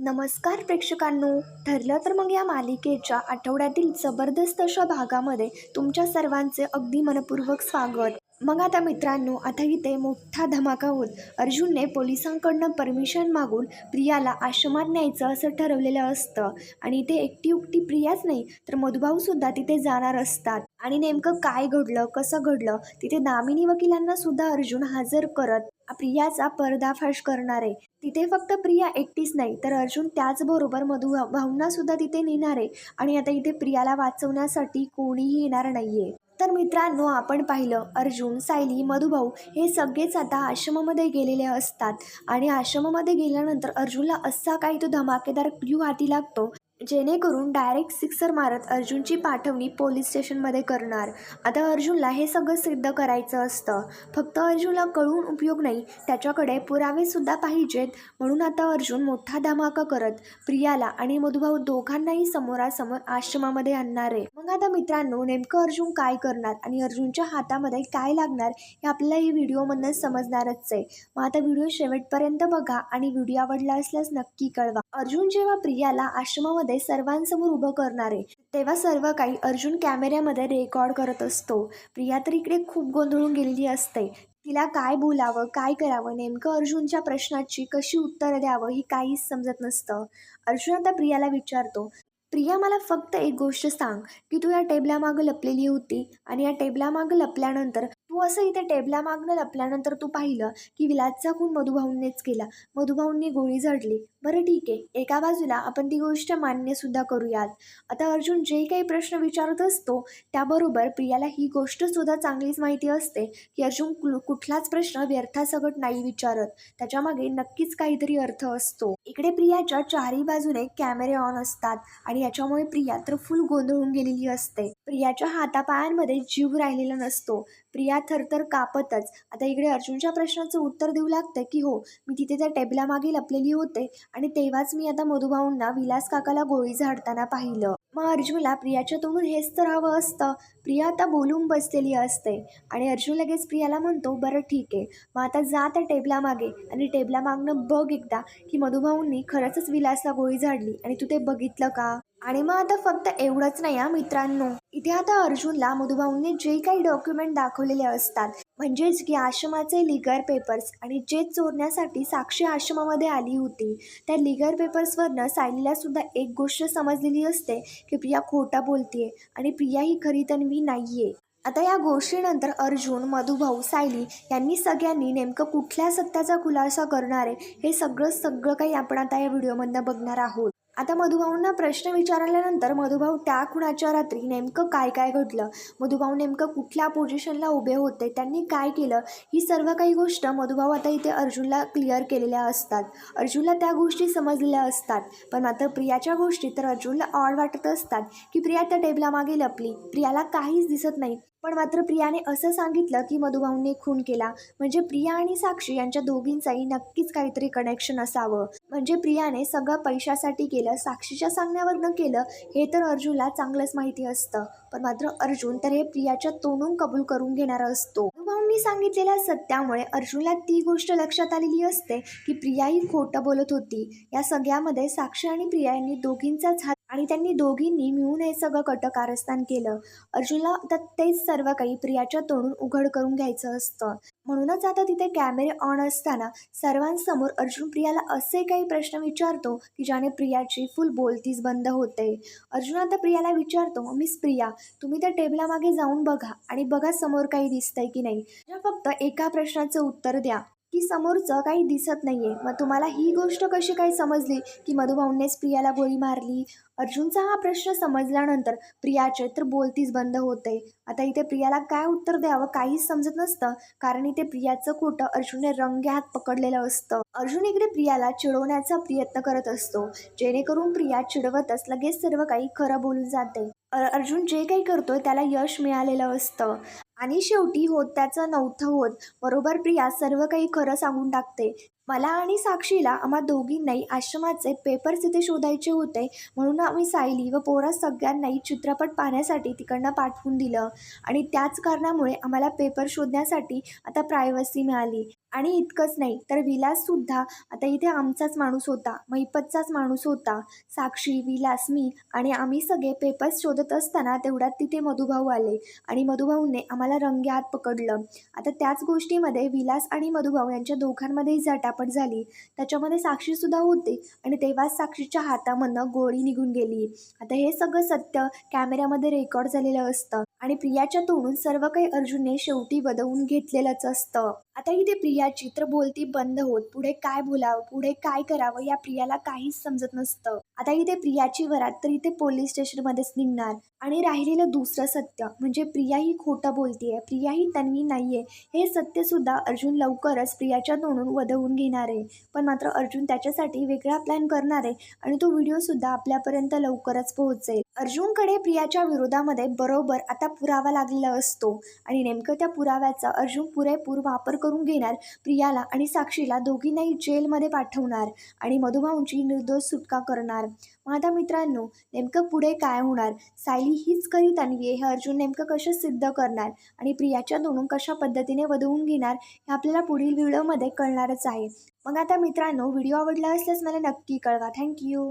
नमस्कार प्रेक्षकांनो. ठरलं तर मग या मालिकेच्या आठवड्यातील जबरदस्त अशा भागामध्ये तुमच्या सर्वांचे अगदी मनपूर्वक स्वागत. मग आता मित्रांनो आता इथे मोठा धमाका होत. अर्जुनने पोलिसांकडनं परमिशन मागून प्रियाला आश्रमात न्यायचं असं ठरवलेलं असतं. आणि इथे एकटी उकटी प्रियाच नाही तर मधुभाऊसुद्धा तिथे जाणार असतात. आणि नेमकं काय घडलं कसं घडलं तिथे दामिनी वकिलांना सुद्धा अर्जुन हजर करत प्रियाचा पर्दाफाश करणार. आहे तिथे फक्त प्रिया एकटीच नाही तर अर्जुन त्याचबरोबर मधु भाऊंना सुद्धा तिथे नेणार. आहे आणि आता इथे प्रियाला वाचवण्यासाठी कोणीही येणार नाहीये. तर मित्रांनो आपण पाहिलं अर्जुन सायली मधुभाऊ हे सगळेच आता आश्रमामध्ये गेलेले असतात. आणि आश्रमामध्ये गेल्यानंतर अर्जुनला असा काही तो धमाकेदार क्ल्यू हाती लागतो जेणेकरून डायरेक्ट सिक्सर मारत अर्जुनची पाठवणी पोलीस स्टेशनमध्ये करणार. आता अर्जुनला हे सगळं सिद्ध करायचं असतं. फक्त अर्जुनला कळून उपयोग नाही त्याच्याकडे पुरावेसुद्धा पाहिजेत. म्हणून आता अर्जुन मोठा धमाका करत प्रियाला आणि मधुभाऊ दोघांनाही समोरासमोर आश्रमामध्ये आणणार आहे. मग आता मित्रांनो नेमकं अर्जुन काय करणार आणि अर्जुनच्या हातामध्ये काय लागणार हे आपल्याला ही व्हिडिओमधनं समजणारच आहे. मग आता व्हिडिओ शेवटपर्यंत बघा आणि व्हिडिओ आवडला असल्यास नक्की कळवा. अर्जुन जेव्हा प्रियाला आश्रमामध्ये सर्वांसमोर उभं करणार आहे तेव्हा सर्व काही अर्जुन कॅमेऱ्यामध्ये रेकॉर्ड करत असतो. प्रिया तर इकडे खूप गोंधळून गेलेली असते. तिला काय बोलावं काय करावं नेमकं अर्जुनच्या प्रश्नाची कशी उत्तरं द्यावं ही काहीच समजत नसतं. अर्जुन आता प्रियाला विचारतो प्रिया मला फक्त एक गोष्ट सांग की तू या टेबलामागं लपलेली होती आणि या टेबलामागं लपल्यानंतर तू असं इथे टेबला मागणं लपल्यानंतर तू पाहिलं की विलासचा खून मधुभाऊंनीच केला. मधुभाऊंनी गोळी झडली. बरं ठीक आहे एका बाजूला आपण ती गोष्ट मान्यसुद्धा करूयात. आता अर्जुन जे काही प्रश्न विचारत असतो त्याबरोबर प्रियाला ही गोष्टसुद्धा चांगलीच माहिती असते की अर्जुन कु कुठलाच प्रश्न व्यर्थासकट नाही विचारत. त्याच्यामागे नक्कीच काहीतरी अर्थ असतो. इकडे प्रियाच्या चारही बाजूने कॅमेरे ऑन असतात आणि याच्यामुळे प्रिया तर फुल गोंधळून गेलेली असते. प्रियाच्या हातापायांमध्ये जीव राहिलेला नसतो. प्रिया थरथर कापतच. आता इकडे अर्जुनच्या प्रश्नाचं उत्तर देऊ लागतं की हो मी तिथे त्या टेबलामागे लपलेली होते आणि तेव्हाच मी आता मधुभाऊंना विलास काकाला गोळी झाडताना पाहिलं. मग अर्जुनला प्रियाच्या तोंडून हेच तर हवं असतं. प्रिया आता बोलून बसलेली असते आणि अर्जुन लगेच प्रियाला म्हणतो बरं ठीक आहे. मग आता जा त्या टेबलामागे आणि टेबला मागणं बघ एकदा की मधुभाऊंनी खरंच विलासला गोळी झाडली आणि तू ते बघितलं का? आणि मग आता फक्त एवढंच नाही हा मित्रांनो. इथे आता अर्जुनला मधुभाऊंनी जे काही डॉक्युमेंट दाखवलेले असतात म्हणजेच की आश्रमाचे लिगर पेपर्स आणि जे चोरण्यासाठी साक्षी आश्रमामध्ये आली होती त्या लिगर पेपर्सवरनं सायलीला सुद्धा एक गोष्ट समजलेली असते की प्रिया खोटा बोलतीये आणि प्रिया ही खरी तन्वी नाहीये. आता या गोष्टीनंतर अर्जुन मधुभाऊ सायली यांनी सगळ्यांनी नेमकं कुठल्या सत्याचा खुलासा करणार आहे हे सगळं सगळं काही आपण आता या व्हिडिओमधनं बघणार आहोत. आता मधुभाऊंना प्रश्न विचारल्यानंतर मधुभाऊ त्या खुणाच्या रात्री नेमकं काय काय घडलं? मधुभाऊ नेमकं कुठल्या पोझिशनला उभे होते? त्यांनी काय केलं? ही सर्व काही गोष्ट मधुभाऊ आता इथे अर्जुनला क्लिअर केलेल्या असतात. अर्जुनला त्या गोष्टी समजलेल्या असतात. पण मात्र प्रियाच्या गोष्टी तर अर्जुनला ऑड वाटत असतात की प्रिया त्या टेबलामागे लपली. प्रियाला काहीच दिसत नाही. पण मात्र प्रियाने असं सांगितलं की मधुभाऊंनी खून केला. म्हणजे प्रिया आणि साक्षी यांच्या दोघींचाही नक्कीच काहीतरी कनेक्शन असावं. म्हणजे प्रियाने सगळं पैशासाठी केलं. साक्षीच्या सांगण्यावरनं केलं हे तर अर्जुनला चांगलंच माहिती असतं. पण मात्र अर्जुन तर हे प्रियाच्या तोंडून कबूल करून घेणारा असतो. मधुभाऊंनी सांगितलेल्या सत्यामुळे अर्जुनला ती गोष्ट लक्षात आलेली असते की प्रिया ही खोटं बोलत होती. या सगळ्यामध्ये साक्षी आणि प्रिया यांनी दोघींचाच हात आणि त्यांनी दोघींनी मिळून हे सगळं कटकारस्थान केलं. अर्जुनला आता तेच सर्व काही प्रियाच्या तोंडून उघड करून घ्यायचं असतं. म्हणूनच आता तिथे कॅमेरे ऑन असताना सर्वांसमोर अर्जुन प्रियाला असे काही प्रश्न विचारतो की ज्याने प्रियाची फुल बोलतीच बंद होते. अर्जुन आता प्रियाला विचारतो मिस प्रिया तुम्ही त्या टेबलामागे जाऊन बघा आणि बघा समोर काही दिसतंय की नाही. फक्त एका प्रश्नाचं उत्तर द्या. की समोरचं काही दिसत नाहीये. मग तुम्हाला ही गोष्ट कशी काय समजली की मधुभाऊंनेच प्रियाला गोळी मारली? अर्जुनचा हा प्रश्न समजल्यानंतर प्रियाचे तर बोलतीच बंद होते. आता इथे प्रियाला काय उत्तर द्यावं काहीच समजत नसतं. कारण इथे प्रियाचं खोटं अर्जुनने रंग्यात पकडलेलं असतं. अर्जुन इकडे प्रियाला चिडवण्याचा प्रयत्न करत असतो. जेणेकरून प्रिया चिडवतच लगेच सर्व काही खरं बोलून जाते. अर्जुन जे काही करतोय त्याला यश मिळालेलं असतं. आणि शेवटी होत त्याचं नवथं होत. बरोबर प्रिया? सर्व काही खरं सांगून टाकते. मला आणि साक्षीला आम्हा दोघींनाही आश्रमाचे पेपर्स तिथे शोधायचे होते म्हणून आम्ही सायली व पोरा सगळ्यांनाही चित्रपट पाहण्यासाठी तिकडनं पाठवून दिलं. आणि त्याच कारणामुळे आम्हाला पेपर शोधण्यासाठी आता प्रायव्हसी मिळाली. आणि इतकंच नाही तर विलाससुद्धा आता इथे आमचाच माणूस होता मैपतचाच माणूस होता. साक्षी विलास मी आणि आम्ही सगळे पेपर्स शोधत असताना तेवढ्यात तिथे मधुभाऊ आले आणि मधुभाऊने आम्हाला रंगे पकडलं. आता त्याच गोष्टीमध्ये विलास आणि मधुभाऊ यांच्या दोघांमध्येही झटापट झाली. त्याच्यामध्ये साक्षीसुद्धा होती आणि तेव्हाच साक्षीच्या हातामधनं गोळी निघून गेली. आता हे सगळं सत्य कॅमेऱ्यामध्ये रेकॉर्ड झालेलं असतं. आणि प्रियाच्या तोंडून सर्व काही अर्जुनने शेवटी वदवून घेतलेलंच असतं. आता इथे प्रियाची तर बोलती बंद होत पुढे काय बोलावं पुढे काय करावं या प्रियाला काहीच समजत नसतं. आता इथे प्रियाची वरात तर इथे पोलीस स्टेशनमध्येच निघणार. आणि राहिलेलं दुसरं सत्य म्हणजे प्रिया ही खोटं बोलतीये प्रिया ही तन्वी नाहीये हे सत्य सुद्धा अर्जुन लवकरच प्रियाच्या तोंडून वदवून घेणार आहे. पण मात्र अर्जुन त्याच्यासाठी वेगळा प्लॅन करणार आहे आणि तो व्हिडिओ सुद्धा आपल्यापर्यंत लवकरच पोहोचेल. अर्जुनकडे प्रियाच्या विरोधामध्ये बरोबर आता पुरावा लागलेला असतो. आणि नेमकं त्या पुराव्याचा अर्जुन पुरेपूर वापर करून घेणार प्रियाला आणि साक्षीला दोघींनाही जेलमध्ये पाठवणार आणि मधुमाऊंची निर्दोष सुटका करणार. मग आता मित्रांनो नेमकं पुढे काय होणार? सायली हीच खरी तन्वी आहे हे अर्जुन नेमकं कसं सिद्ध करणार? आणि प्रियाच्या तोंडून कशा पद्धतीने वधवून घेणार? हे आपल्याला पुढील व्हिडिओमध्ये कळणारच आहे. मग आता मित्रांनो व्हिडिओ आवडला असल्यास मला नक्की कळवा. थँक्यू.